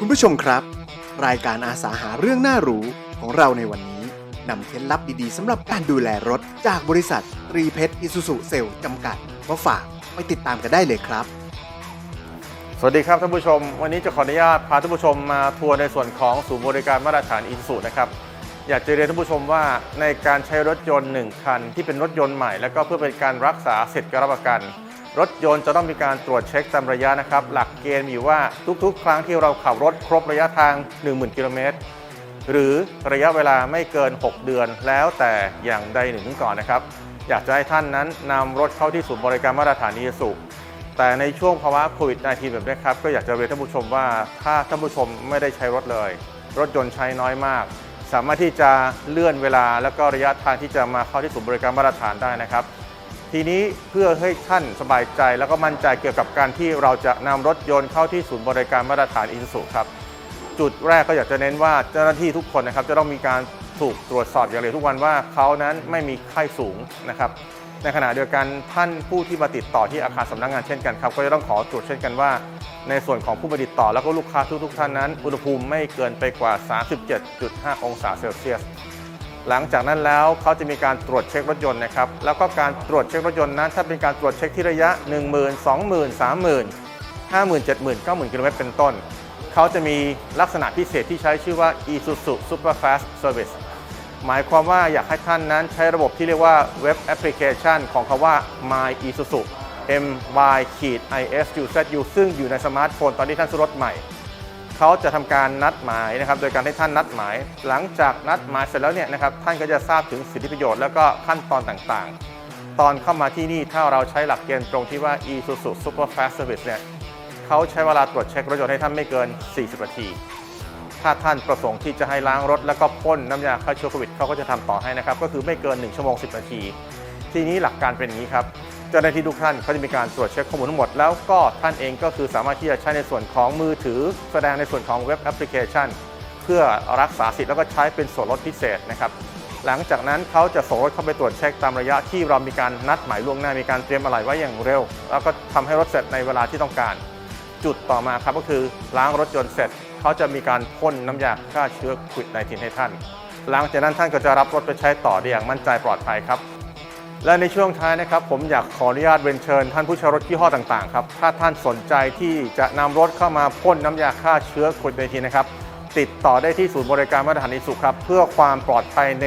คุณผู้ชมครับ รายการอาสาหาเรื่องน่ารู้ของเราในวันนี้นำเคล็ดลับดีๆสำหรับการดูแลรถจากบริษัทรีเพชรอิสุสุเซลจำกัดมาฝากไปติดตามกันได้เลยครับ สวัสดีครับท่านผู้ชม วันนี้จะขออนุญาตพาท่านผู้ชมมาทัวร์ในส่วนของศูนย์บริการมาตรฐานอินสุนะครับอยากจะเรียนท่านผู้ชมว่าในการใช้รถยนต์ 1 คัน ที่เป็นรถยนต์ใหม่ แล้วก็เพื่อเป็นการรักษาเสร็จการรับประกัน รถยนต์จะต้องมีการตรวจเช็คตามระยะนะครับ หลักเกณฑ์มีอยู่ว่าทุกๆ ครั้งที่เราขับรถครบระยะทาง 10,000 กิโลเมตร หรือระยะเวลาไม่เกิน 6 เดือน แล้วแต่อย่างใดหนึ่งก่อนนะครับ อยากจะให้ท่านนั้นนำรถเข้าที่ศูนย์บริการมาตรฐานอินสุแต่ในช่วงภาวะโควิด -19 แบบนี้ครับ ก็อยากจะเรียนท่านผู้ชมว่าถ้าท่านผู้ชมไม่ได้ใช้รถเลย รถยนต์ใช้น้อยมาก สามารถที่จะเลื่อนเวลา แล้วก็ระยะทางที่จะมาเข้าที่ศูนย์บริการมาตรฐานได้นะครับ ทีนี้เพื่อให้ท่านสบายใจแล้วก็มั่นใจเกี่ยวกับการที่เราจะนำรถยนต์เข้าที่ศูนย์บริการมาตรฐานอินสุครับ จุดแรกก็อยากจะเน้นว่าเจ้าหน้าที่ทุกคนนะครับจะต้องมีการถูกตรวจสอบอย่างเร็วทุกวันว่าเขานั้นไม่มีไข้สูงนะครับ ในขณะเดียวกันท่านผู้ที่มาติดต่อที่อาคารสำนักงานเช่นกันครับ ก็จะต้องขอตรวจเช่นกันว่า ในส่วนของผู้มาติดต่อแล้วก็ลูกค้าทุกๆท่านนั้น อุณหภูมิไม่เกินไปกว่า 37.5 องศาเซลเซียส หลังจากนั้นแล้วเขาจะมีการตรวจเช็ครถยนต์นะครับ แล้วก็การตรวจเช็ครถยนต์นั้น ถ้าเป็นการตรวจเช็คที่ระยะ 1 0 0 0 0 20,000 30,000 50,000 70,000 90,000 กิโลเมตรเป็นต้น เขาจะมีลักษณะพิเศษที่ใช้ชื่อว่า Isuzu Superfast Service หมายความว่าอยากให้ท่านนั้นใช้ระบบที่เรียกว่าเว็บแอปพลิเคชันของคาว่า My Isuzu M Y I S U Z U ซึ่งอยู่ในสมาร์ทโฟนตอนที่ท่านซื้อรถใหม่ เขาจะทำการนัดหมายนะครับ โดยการให้ท่านนัดหมาย หลังจากนัดหมายเสร็จแล้วเนี่ยนะครับท่านก็จะทราบถึงสิทธิประโยชน์แล้วก็ขั้นตอนต่างๆ ตอนเข้ามาที่นี่ถ้าเราใช้หลักเกณฑ์ตรงที่ว่า Isuzu Super Fast Service เนี่ยเขาใช้เวลาตรวจเช็ครถยนต์ให้ท่านไม่เกิน 40 นาที ถ้าท่านประสงค์ที่จะให้ล้างรถ แล้วก็พ่นน้ำยาฆ่าเชื้อโควิดเขาก็จะทำต่อให้นะครับก็คือไม่เกิน 1 ชั่วโมง 10 นาที ทีนี้หลักการเป็นอย่างนี้ครับ เจ้าหน้าที่ทุกท่านเขาจะมีการตรวจเช็คข้อมูลทั้งหมด แล้วก็ท่านเองก็คือสามารถที่จะใช้ในส่วนของมือถือ แสดงในส่วนของเว็บแอปพลิเคชัน เพื่อรักษาสิทธิ์แล้วก็ใช้เป็นส่วนลดพิเศษนะครับหลังจากนั้นเขาจะส่งรถเข้าไปตรวจเช็คตามระยะที่เรามีการนัดหมายล่วงหน้ามีการเตรียมอะไรไว้อย่างเร็ว แล้วก็ทำให้รถเสร็จในเวลาที่ต้องการ จุดต่อมาครับก็คือล้างรถยนต์เสร็จเขาจะมีการพ่นน้ำยาฆ่าเชื้อควิด -19 ให้ท่าน หลังจากนั้นท่านก็จะรับรถไปใช้ต่อได้อย่างมั่นใจปลอดภัยครับ และในช่วงท้ายนะครับ ผมอยากขออนุญาตเรียนเชิญ ท่านผู้ใช้รถยี่ห้อต่างๆครับถ้าท่านสนใจที่จะนำรถเข้ามาพ่นน้ำยาฆ่าเชื้อโควิด -19 นะครับติดต่อได้ที่ศูนย์บริการมาตรฐานอิสุครับเพื่อความปลอดภัยใน